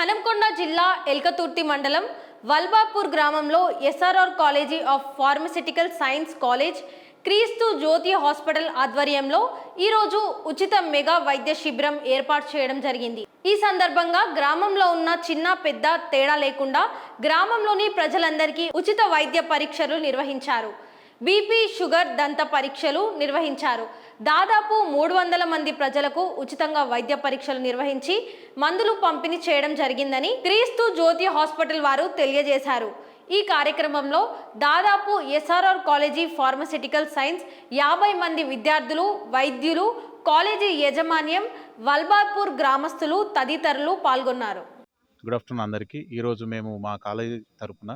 హనంకొండ జిల్లా ఎల్కతుర్తి మండలం వల్బాపూర్ గ్రామంలో SRR college of pharmaceutical science college Kreesthu Jyothi hospital ఆధ్వర్యంలో ఈరోజు ఉచిత మెగా వైద్య శిబిరం ఏర్పాటు చేయడం జరిగింది. ఈ సందర్భంగా గ్రామంలో ఉన్న చిన్న పెద్ద తేడా లేకుండా గ్రామంలోని ప్రజలందరికీ ఉచిత వైద్య పరీక్షలు నిర్వహించారు. బీపీ షుగర్ దంత పరీక్షలు నిర్వహించారు. దాదాపు మూడు వందల మంది ప్రజలకు ఉచితంగా వైద్య పరీక్షలు నిర్వహించి మందులు పంపిణీ చేయడం జరిగిందని క్రీస్తు జ్యోతి హాస్పిటల్ వారు తెలియజేశారు. ఈ కార్యక్రమంలో దాదాపు ఎస్ఆర్ఆర్ కాలేజీ ఫార్మసిటికల్ సైన్స్ యాభై మంది విద్యార్థులు వైద్యులు కాలేజీ యాజమాన్యం వల్బాపూర్ గ్రామస్తులు తదితరులు పాల్గొన్నారు. గుడ్ ఆఫ్టర్నూన్ అందరికీ. ఈరోజు మేము మా కాలేజీ తరపున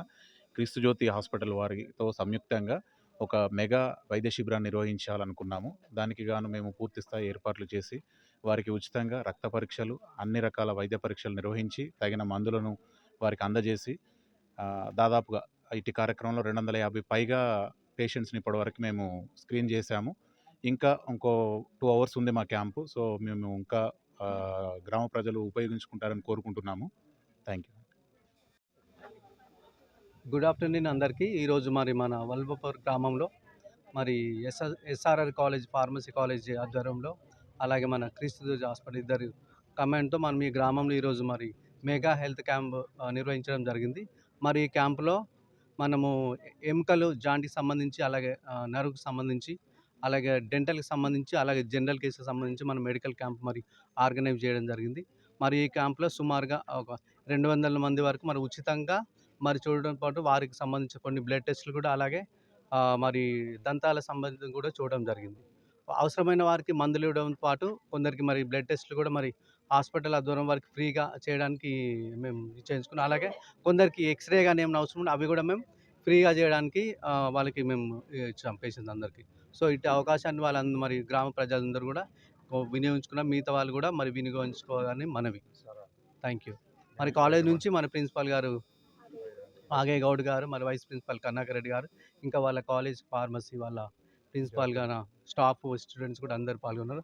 క్రీస్తు జ్యోతి హాస్పిటల్ వారితో సంయుక్తంగా ఒక మెగా వైద్య శిబిరాన్ని నిర్వహించాలనుకున్నాము. దానికి గాను మేము పూర్తి స్థాయి ఏర్పాట్లు చేసి వారికి ఉచితంగా రక్త పరీక్షలు అన్ని రకాల వైద్య పరీక్షలు నిర్వహించి తగిన మందులను వారికి అందజేసి దాదాపుగా ఇటు కార్యక్రమంలో రెండు వందల యాభై పైగా పేషెంట్స్ని ఇప్పటివరకు మేము స్క్రీన్ చేశాము. ఇంకా ఇంకో టూ అవర్స్ ఉంది మా క్యాంపు. సో మేము ఇంకా గ్రామ ప్రజలు ఉపయోగించుకుంటారని కోరుకుంటున్నాము. థ్యాంక్ యూ గుడ్ ఆఫ్టర్నూన్ అందరికీ. ఈరోజు మరి మన వల్బపూర్ గ్రామంలో మరి SR SRR college pharmacy college ఆధ్వర్యంలో అలాగే మన క్రీస్తు హాస్పిటల్ ఇద్దరు కమాండ్తో మనం ఈ గ్రామంలో ఈరోజు మరి మెగా హెల్త్ క్యాంప్ నిర్వహించడం జరిగింది. మరి ఈ క్యాంపులో మనము ఎముకలు జాంటికి సంబంధించి అలాగే నరుకు సంబంధించి అలాగే డెంటల్కి సంబంధించి అలాగే జనరల్ కేసుకి సంబంధించి మన మెడికల్ క్యాంప్ మరి ఆర్గనైజ్ చేయడం జరిగింది. మరి ఈ క్యాంప్లో సుమారుగా ఒక రెండు వందల మంది వరకు మరి ఉచితంగా మరి చూడడం పాటు వారికి సంబంధించిన కొన్ని బ్లడ్ టెస్టులు కూడా అలాగే మరి దంతాల సంబంధించి కూడా చూడడం జరిగింది. అవసరమైన వారికి మందులు ఇవ్వడం పాటు కొందరికి మరి బ్లడ్ టెస్టులు కూడా మరి హాస్పిటల్ ఆధ్వర్యం వారికి ఫ్రీగా చేయడానికి మేము చేయించుకున్నాం. అలాగే కొందరికి ఎక్స్రే కానీ ఏమైనా అవసరం ఉంటే అవి కూడా మేము ఫ్రీగా చేయడానికి వాళ్ళకి మేము ఇచ్చాం పేషెంట్స్ అందరికీ. సో ఇటు అవకాశాన్ని వాళ్ళందరూ మరి గ్రామ ప్రజలందరూ కూడా వినియోగించుకున్న మిగతా వాళ్ళు కూడా మరి వినియోగించుకోవాలని మనవి. థ్యాంక్ యూ మరి కాలేజ్ నుంచి మన ప్రిన్సిపాల్ గారు ఆగే గౌడ్ గారు మరి వైస్ ప్రిన్సిపాల్ కర్ణాకర్ రెడ్డి గారు ఇంకా వాళ్ళ కాలేజ్ ఫార్మసీ వాళ్ళ ప్రిన్సిపాల్ గారు స్టాఫ్ స్టూడెంట్స్ కూడా అందరు పాల్గొన్నారు.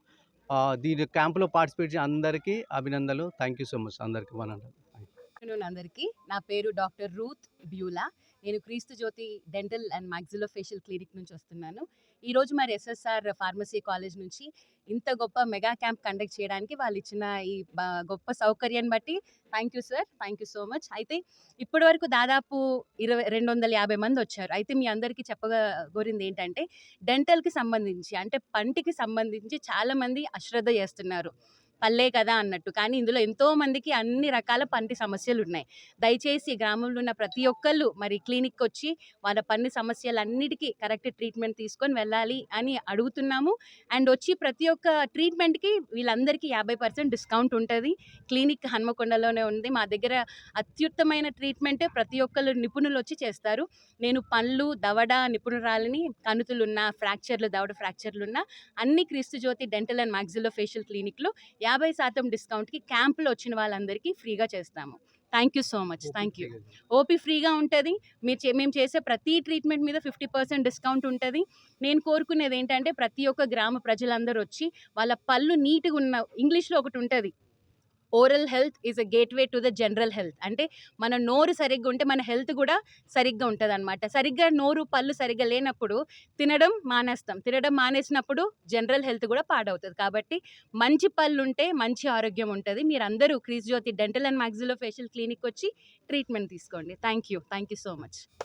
ఆ, దీని క్యాంపులో పార్టిసిపేట్ చేసిన అందరికీ అభినందనలు. థ్యాంక్ యూ సో మచ్ అందరికీ. ఆఫ్టర్నూన్ అందరికీ. నా పేరు డాక్టర్ రూత్ బ్యూలా. నేను Kreesthu Jyothi dental and maxillofacial clinic నుంచి వస్తున్నాను. ఈరోజు మరి ఎస్ఎస్ఆర్ ఫార్మసీ కాలేజ్ నుంచి ఇంత గొప్ప మెగా క్యాంప్ కండక్ట్ చేయడానికి వాళ్ళు ఇచ్చిన ఈ గొప్ప సౌకర్యాన్ని బట్టి thank you sir thank you so much. అయితే ఇప్పటి వరకు దాదాపు ఇరవై రెండు వందల యాభై మంది వచ్చారు. అయితే మీ అందరికీ చెప్పగోరింది ఏంటంటే డెంటల్కి సంబంధించి అంటే పంటికి సంబంధించి చాలామంది అశ్రద్ధ చేస్తున్నారు. పల్లే కదా అన్నట్టు. కానీ ఇందులో ఎంతో మందికి అన్ని రకాల పంటి సమస్యలు ఉన్నాయి దయచేసి గ్రామంలో ఉన్న ప్రతి ఒక్కళ్ళు మరి క్లినిక్ వచ్చి వాళ్ళ పన్ను సమస్యలన్నిటికీ కరెక్ట్ ట్రీట్మెంట్ తీసుకొని వెళ్ళాలి అని అడుగుతున్నాము. అండ్ వచ్చి ప్రతి ఒక్క ట్రీట్మెంట్కి వీళ్ళందరికీ యాభై పర్సెంట్ డిస్కౌంట్ ఉంటుంది. క్లినిక్ హన్మకొండలోనే ఉంది. మా దగ్గర అత్యుత్తమైన ట్రీట్మెంట్ ప్రతి ఒక్కళ్ళు నిపుణులు వచ్చి చేస్తారు. నేను పళ్ళు దవడ నిపుణురాలని కణుతులున్న ఫ్రాక్చర్లు దవడ ఫ్రాక్చర్లు ఉన్న అన్ని Kreesthu Jyothi dental and maxillofacial క్లినిక్లో యాభై శాతం డిస్కౌంట్కి క్యాంపులో వచ్చిన వాళ్ళందరికీ ఫ్రీగా చేస్తాము. Thank you so much. Thank you. OP ఫ్రీగా ఉంటుంది. మీరు చే- మేము చేసే ప్రతి ట్రీట్మెంట్ మీద ఫిఫ్టీ పర్సెంట్ డిస్కౌంట్ ఉంటుంది. నేను కోరుకునేది ఏంటంటే ప్రతి ఒక్క గ్రామ ప్రజలందరూ వచ్చి వాళ్ళ పళ్ళు నీట్గా ఉన్న ఇంగ్లీష్లో ఒకటి ఉంటుంది oral health is a gateway to the general health అంటే మన నోరు సరిగ్గా ఉంటే మన హెల్త్ కూడా సరిగ్గా ఉంటుంది అనమాట సరిగ్గా నోరు పళ్ళు సరిగ్గా లేనప్పుడు తినడం మానేస్తాం. తినడం మానేసినప్పుడు జనరల్ హెల్త్ కూడా పాడవుతుంది. కాబట్టి మంచి పళ్ళు ఉంటే మంచి ఆరోగ్యం ఉంటుంది. మీరు అందరూ Krees Jyothi dental and maxillofacial clinic వచ్చి ట్రీట్మెంట్ తీసుకోండి. Thank you thank you so much.